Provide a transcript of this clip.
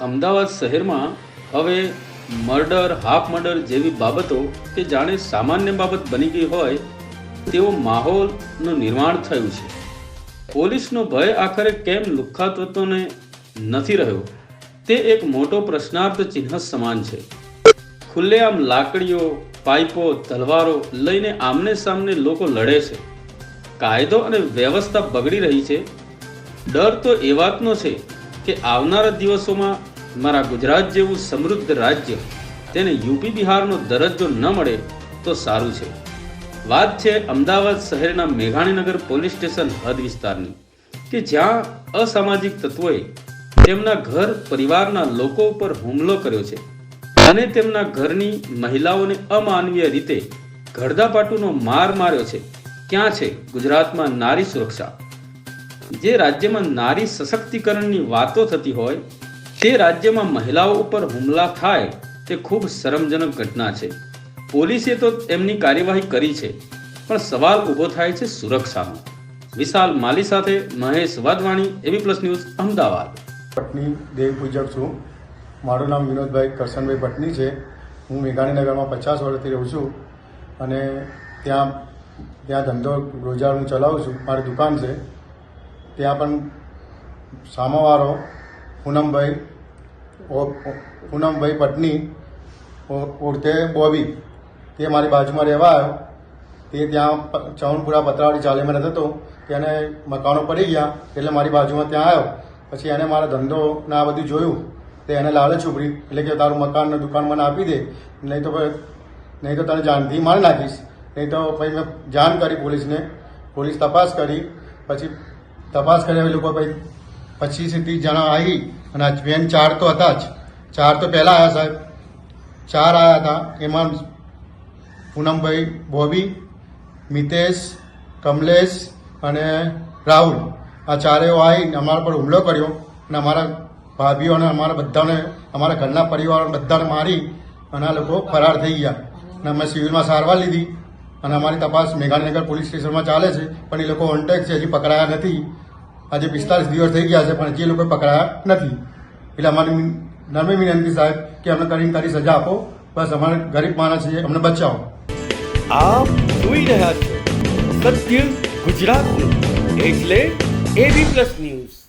અમદાવાદ શહેરમાં હવે murder, half murder જેવી બાબતો કે જાણે સામાન્ય બાબત બની ગઈ હોય, તેવો માહોલનું નિર્માણ થયું છે. પોલીસનો ભય આખરે કેમ લુખાતત્વને નથી રહ્યો? તે એક મોટો પ્રશ્નાર્થ ચિહ્ન સમાન છે. ખુલ્લેઆમ લાકડીઓ, પાઇપો, તલવારો લઈને આમને સામને લોકો લડે છે. કાયદો અને વ્યવસ્થા બગડી રહી છે. ડર તો એ વાતનો છે કે આવનારા દિવસોમાં મારા ગુજરાત જેવું સમૃદ્ધ રાજ્ય, તેને યુપી બિહારનો દરજ્જો ન મળે તો સારું છે. વાત છે અમદાવાદ શહેરના મેઘાણીનગર પોલીસ સ્ટેશન હદ વિસ્તારની, કે જ્યાં અસામાજિક તત્વોએ તેમના ઘર પરિવારના લોકો ઉપર હુમલો કર્યો છે અને તેમના ઘરની મહિલાઓને અમાનવીય રીતે ઘરદાપાટુનો માર માર્યો છે. ક્યાં છે ગુજરાતમાં નારી સુરક્ષા? જે રાજ્યમાં નારી સશક્તિકરણની વાતો થતી હોય, તે રાજ્યમાં મહિલાઓ ઉપર હુમલા થાય, તે ખૂબ શરમજનક ઘટના છે. પોલીસે તો એમની કાર્યવાહી કરી છે, પણ સવાલ ઊભો થાય છે સુરક્ષાનો. વિશાલ માલી સાથે Mahesh Wadhwani, AB plus news, Ahmedabad. Patni Dev Pujak છું. મારું નામ વિનોદભાઈ કરશનભાઈ પટની છે. હું મેઘાણીનગરમાં પચાસ વર્ષથી રહું છું અને ત્યાં ત્યાં ધંધો રોજગાર હું ચલાવું છું. મારી દુકાન છે. ત્યાં પણ સામાવાળો, પૂનમભાઈ પૂનમભાઈ પટની ઓળખે બોબી, તે મારી બાજુમાં રહેવા આવ્યો. તે ત્યાં ચૌનપુરા પતરાવાળી ચાલીમાં રહેતો હતો. તેને મકાનો પડી ગયા, એટલે મારી બાજુમાં ત્યાં આવ્યો. પછી એને મારા ધંધો ને આ બધું જોયું. તે એને લાલચ ઉભરી, એટલે કે તારું મકાન ને દુકાન મને આપી દે. નહીં તો નહીં તો તને જાનથી મારી નાખીશ. નહીં તો પછી મેં જાણ કરી પોલીસને. પોલીસ તપાસ કરી. પછી તપાસ કર્યા એ લોકો પછી પચીસ ત્રીસ જણા આવી અને બેન ચાર તો હતા જ. ચાર તો પહેલાં આવ્યા સાહેબ. ચાર આવ્યા હતા. એમાં પૂનમભાઈ, બોબી, મિતેશ, કમલેશ અને રાહુલ. આ ચારેઓ આવી અમારા પર હુમલો કર્યો અને અમારા ભાભીઓને અમારા બધાને, અમારા ઘરના પરિવારોને બધાને મારી અને આ લોકો ફરાર થઈ ગયા. અને અમે સિવિલમાં સારવાર લીધી અને અમારી તપાસ મેઘાણીનગર પોલીસ સ્ટેશનમાં ચાલે છે. પણ એ લોકો ઓનટેક છે, હજી પકડાયા નથી. આજે પિસ્તાલીસ દિવસ થઈ ગયા છે, પણ જે લોકો પકડાયા નથી. એટલે અમારી નમ્ર વિનંતી સાહેબ કે અમને કરીને કરી સજા આપો. બસ અમારે ગરીબ માણસ છે, અમને બચાવો. આપ જોઈ રહ્યા છો સત્ય ગુજરાતનું. એટલે એબી પ્લસ ન્યૂઝ